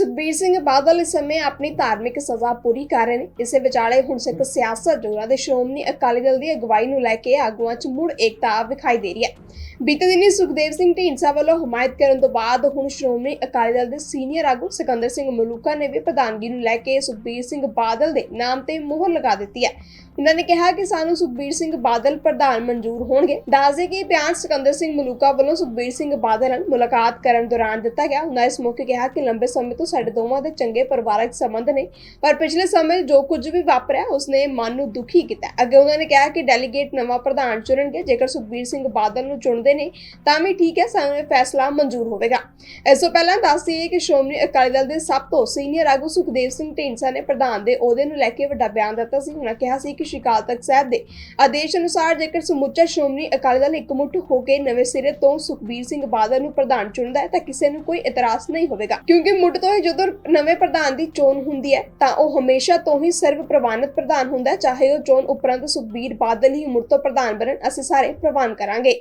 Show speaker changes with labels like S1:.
S1: ਸੁਖਬੀਰ ਸਿੰਘ ਬਾਦਲ ਇਸ ਸਮੇਂ ਆਪਣੀ ਧਾਰਮਿਕ ਸਜ਼ਾ ਪੂਰੀ ਕਰ ਰਹੇ ਨੇ। ਇਸੇ ਵਿਚਾਲੇ ਹੁਣ ਸਿੱਖ ਸਿਆਸਤ ਜੋਰਾਂ ਦੇ ਸ਼੍ਰੋਮਣੀ ਅਕਾਲੀ ਦਲ ਦੀ ਅਗਵਾਈ ਨੂੰ ਲੈ ਕੇ ਆਗੂਆਂ 'ਚ ਮੁੜ ਏਕਤਾ ਵਿਖਾਈ ਦੇ ਰਹੀ ਹੈ। ਬੀਤੇ ਦਿਨੀ ਸੁਖਦੇਵ ਸਿੰਘ ਢੀਂਡਸਾ ਵੱਲੋਂ ਹਮਾਇਤ ਕਰਨ ਤੋਂ ਬਾਅਦ ਹੁਣ ਸ਼੍ਰੋਮਣੀ ਅਕਾਲੀ ਦਲ ਦੇ ਸੀਨੀਅਰ ਆਗੂ ਸਿਕੰਦਰ ਸਿੰਘ ਮਲੂਕਾ ਨੇ ਵੀ ਪ੍ਰਧਾਨਗੀ ਨੂੰ ਲੈ ਕੇ ਸੁਖਬੀਰ ਸਿੰਘ ਬਾਦਲ ਦੇ ਨਾਮ ਤੇ ਮੁਹਰ ਲਗਾ ਦਿੱਤੀ ਹੈ। ਉਹਨਾਂ ਨੇ ਕਿਹਾ ਕਿ ਸਾਨੂੰ ਸੁਖਬੀਰ ਸਿੰਘ ਬਾਦਲ ਪ੍ਰਧਾਨ ਮਨਜ਼ੂਰ ਹੋਣਗੇ। ਦੱਸਦੇ ਕਿ ਬਿਆਨ ਸਿਕੰਦਰ ਸਿੰਘ ਮਲੂਕਾ ਵੱਲੋਂ ਸੁਖਬੀਰ ਸਿੰਘ ਬਾਦਲ ਨਾਲ ਮੁਲਾਕਾਤ ਕਰਨ ਦੌਰਾਨ ਦਿੱਤਾ ਗਿਆ। ਉਹਨਾਂ ਇਸ ਮੌਕੇ ਕਿਹਾ ਕਿ ਲੰਬੇ ਸਮੇਂ ਤੋਂ ਸਾਡੇ ਦੋਵਾਂ ਦੇ ਚੰਗੇ ਪਰਿਵਾਰਕ ਸੰਬੰਧ ਨੇ, ਪਰ ਪਿਛਲੇ ਸਮੇਂ ਜੋ ਕੁਝ ਵੀ ਵਾਪਰਿਆ, ਉਸਨੇ ਮਨ ਨੂੰ ਦੁਖੀ ਕੀਤਾ। ਅੱਗੇ ਉਹਨਾਂ ਨੇ ਕਿਹਾ ਕਿ ਡੈਲੀਗੇਟ ਨਵਾਂ ਪ੍ਰਧਾਨ ਚੁਣਨਗੇ। ਜੇਕਰ ਸੁਖਬੀਰ ਸਿੰਘ ਬਾਦਲ ਨੂੰ ਚੁਣਦੇ ਨੇ, ਤਾਂ ਵੀ ਠੀਕ ਹੈ, ਸਾਨੂੰ ਇਹ ਫੈਸਲਾ ਮਨਜ਼ੂਰ ਹੋਵੇਗਾ। ਇਸ ਤੋਂ ਪਹਿਲਾਂ ਦੱਸ ਦਈਏ ਕਿ ਸ਼੍ਰੋਮਣੀ ਅਕਾਲੀ ਦਲ ਦੇ ਸਭ ਤੋਂ ਸੀਨੀਅਰ ਆਗੂ ਸੁਖਦੇਵ ਸਿੰਘ ਢੀਂਡਸਾ ਨੇ ਪ੍ਰਧਾਨ ਦੇ ਅਹੁਦੇ ਨੂੰ ਲੈ ਕੇ ਵੱਡਾ ਬਿਆਨ ਦਿੱਤਾ ਸੀ। ਉਹਨਾਂ ਕਿਹਾ ਸੀ ਕਿ ਸ਼ਿਕਾਲ ਤਖਤ ਸਾਹਿਬ ਦੇ ਆਦੇਸ਼ ਅਨੁਸਾਰ ਜੇਕਰ ਸਮੁੱਚਾ ਸ਼੍ਰੋਮਣੀ ਅਕਾਲੀ ਦਲ ਇਕਮੁੱਠ ਹੋ ਕੇ ਨਵੇਂ ਸਿਰੇ ਤੋਂ ਸੁਖਬੀਰ ਸਿੰਘ ਬਾਦਲ ਨੂੰ ਪ੍ਰਧਾਨ ਚੁਣਦਾ ਹੈ, ਤਾਂ ਕਿਸੇ ਨੂੰ ਕੋਈ ਇਤਰਾਜ਼ ਨਹੀਂ ਹੋਵੇਗਾ। ਕਿਉਂਕਿ ਮੁੱਢ ਤੋਂ ਹੀ ਜਦੋਂ ਨਵੇਂ ਪ੍ਰਧਾਨ ਦੀ ਚੋਣ ਹੁੰਦੀ ਹੈ, ਤਾਂ ਉਹ ਹਮੇਸ਼ਾ ਤੋਂ ਹੀ ਸਰਵ ਪ੍ਰਵਾਨਿਤ ਪ੍ਰਧਾਨ ਹੁੰਦਾ ਹੈ, ਚਾਹੇ ਉਹ ਚੋਣ ਉਪਰੰਤ ਸੁਖਬੀਰ ਬਾਦਲ ਹੀ ਮੁੜ ਤੋਂ ਪ੍ਰਧਾਨ ਬਣਨ, ਅਸੀਂ ਸਾਰੇ ਪ੍ਰਵਾਨ ਕਰਾਂਗੇ।